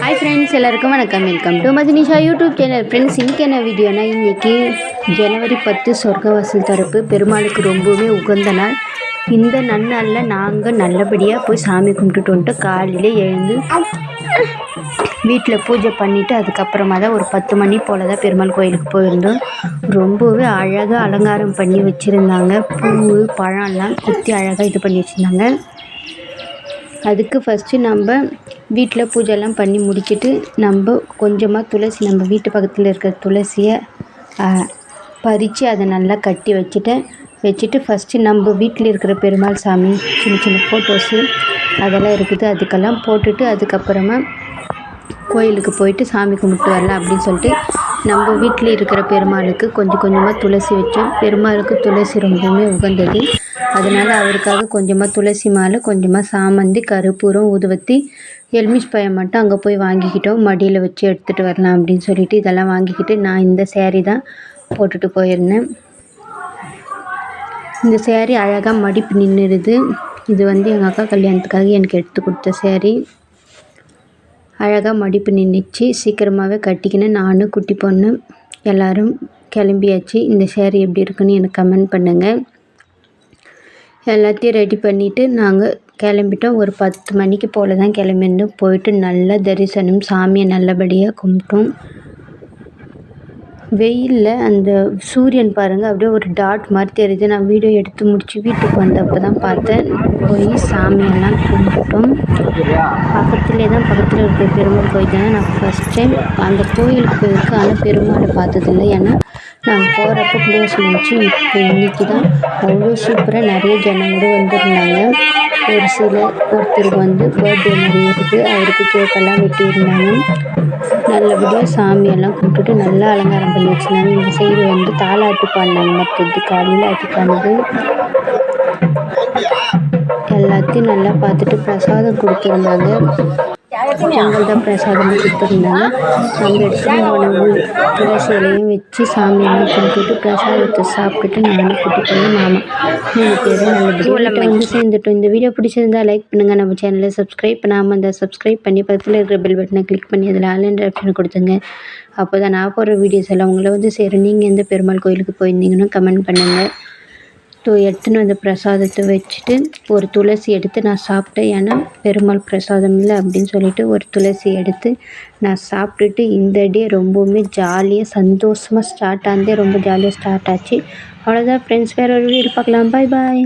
Hi friends எல்லாருக்கும் வணக்கம். Welcome to Mathinisha YouTube channel friends இன்றைக்கி என்ன வீடியோனா இன்றைக்கி ஜனவரி பத்து சொர்க்கவாசல் தரப்பு பெருமாளுக்கு ரொம்பவே உகந்த நாள். இந்த நன்னாளில் நாங்கள் நல்லபடியாக போய் சாமி கும்பிட்டுட்டு வந்துட்டு காலையில் எழுந்து வீட்டில் பூஜை பண்ணிவிட்டு அதுக்கப்புறமா தான் ஒரு பத்து மணி போல் தான் பெருமாள் கோயிலுக்கு போயிருந்தோம். ரொம்பவே அழகாக அலங்காரம் பண்ணி வச்சுருந்தாங்க. பூ பழம்லாம் குத்தி அழகாக இது பண்ணி வச்சுருந்தாங்க. அதுக்கு ஃபஸ்ட்டு நம்ம வீட்டில் பூஜைலாம் பண்ணி முடிச்சுட்டு நம்ம கொஞ்சமாக துளசி நம்ம வீட்டு பக்கத்தில் இருக்கிற துளசியை பறித்து அதை நல்லா கட்டி வச்சுட்டேன். வச்சுட்டு ஃபஸ்ட்டு நம்ம வீட்டில் இருக்கிற பெருமாள் சாமி சின்ன சின்ன ஃபோட்டோஸு அதெல்லாம் இருக்குது. அதுக்கெல்லாம் போட்டுட்டு அதுக்கப்புறமா கோயிலுக்கு போயிட்டு சாமி கும்பிட்டு வரலாம் அப்படின்னு சொல்லிட்டு நம்ம வீட்டில் இருக்கிற பெருமாளுக்கு கொஞ்சம் கொஞ்சமாக துளசி வச்சோம். பெருமாளுக்கு துளசி ரொம்பவுமே உகந்தது. அதனால் அவருக்காக கொஞ்சமாக துளசி மாலை கொஞ்சமாக சாமந்தி கருப்பூரம் ஊதுவத்தி எலுமிஷ் பழம் மட்டும் அங்கே போய் வாங்கிக்கிட்டோம். மடியில் வச்சு எடுத்துகிட்டு வரலாம் அப்படின்னு சொல்லிட்டு இதெல்லாம் வாங்கிக்கிட்டு நான் இந்த சேரீ தான் போட்டுட்டு போயிருந்தேன். இந்த சேரீ அழகாக மடிப்பு நின்றுடுது இது வந்து எங்கள் அக்கா கல்யாணத்துக்காக எனக்கு எடுத்து கொடுத்த சேரீ அழகாக மடிப்பு நின்றுச்சு சீக்கிரமாகவே கட்டிக்கினேன் நானும் குட்டி பொண்ணு எல்லோரும் கிளம்பியாச்சு. இந்த சேரீ எப்படி இருக்குன்னு எனக்கு கமெண்ட் பண்ணுங்கள் எல்லாத்தையும் ரெடி பண்ணிவிட்டு நாங்கள் கிளம்பிட்டோம். ஒரு பத்து மணிக்கு போல் தான் கிளம்பியிருந்தோம் போயிட்டு நல்ல தரிசனம் சாமியை நல்லபடியாக கும்பிட்டோம். வெயிலில் அந்த சூரியன் பாருங்கள் அப்படியே ஒரு டாட் மாதிரி தெரியுது. நான் வீடியோ எடுத்து முடித்து வீட்டுக்கு வந்தப்போ தான் பார்த்தேன். போய் சாமியெல்லாம் கும்பிட்டோம். பக்கத்துலேயே தான் பக்கத்தில் இருக்கிற பெருமாள் கோயில் தானே? நான் ஃபஸ்ட் டைம் அந்த கோயிலுக்கு போயிருக்கு. ஆனால் பெருமாளை பார்த்ததில்ல. ஏன்னா நாங்கள் போகிறப்ப க்ளோஸ் இருந்துச்சு. இப்போ இன்றைக்கி தான் அவ்வளோ சூப்பராக நிறைய ஜனங்களும் வந்திருந்தாங்க. ஒரு சில ஒருத்தருக்கு வந்து பர்த்டே நிறைய இருக்குது அவருக்கு கேக்கெல்லாம் வெட்டியிருந்தாங்க. நல்லபடியாக சாமியெல்லாம் கும்பிட்டுட்டு நல்லா அலங்காரம் பண்ணி வச்சுருந்தாங்க இந்த சைடு வந்து தாலாட்டு பாடினாங்க மற்றது காலையில் அதுக்கானது. எல்லாத்தையும் நல்லா பார்த்துட்டு பிரசாதம் கொடுத்துருந்தாங்க. பொங்கல் தான் பிரசாதமாக கொடுத்துருந்தாங்க. நம்ம எடுத்து போன துளசி இலையும் வச்சு சாமியெல்லாம் கும்பிட்டு பிரசாதத்தை சாப்பிட்டுட்டு நானும் குட்டி போய் மாமா. மூணு பேரும் நல்லபடியாக வந்து சேர்ந்துட்டோம். இந்த வீடியோ பிடிச்சிருந்தா லைக் பண்ணுங்கள் நம்ம சேனலை சப்ஸ்கிரைப் பண்ணாமல் அந்த சப்ஸ்கிரைப் பண்ணி பக்கத்தில் இருக்கிற பெல் பட்டனை கிளிக் பண்ணி அதில் ஆன்லைன் ஆப்ஷன் கொடுத்துங்க அப்போ தான் நான் போடுற வீடியோஸ் எல்லாம் உங்களை வந்து சேரும். நீங்கள் எந்த பெருமாள் கோயிலுக்கு போயிருந்தீங்கன்னு கமெண்ட் பண்ணுங்கள் எடுத்துன்னு வந்த பிரசாதத்தை வச்சுட்டு ஒரு துளசி எடுத்து நான் சாப்பிட்டேன். ஏன்னா பெருமாள் பிரசாதம் இல்லை அப்படின்னு சொல்லிட்டு ஒரு துளசி எடுத்து நான் சாப்பிட்டுட்டு இந்த டே ரொம்பவுமே ஜாலியாக சந்தோஷமாக ஸ்டார்ட் ஆனதே ரொம்ப ஜாலியாக ஸ்டார்ட் ஆச்சு. அவ்வளோதான் ஃப்ரெண்ட்ஸ் வேறு ஒரு வீடு பார்க்கலாம். பாய் பாய்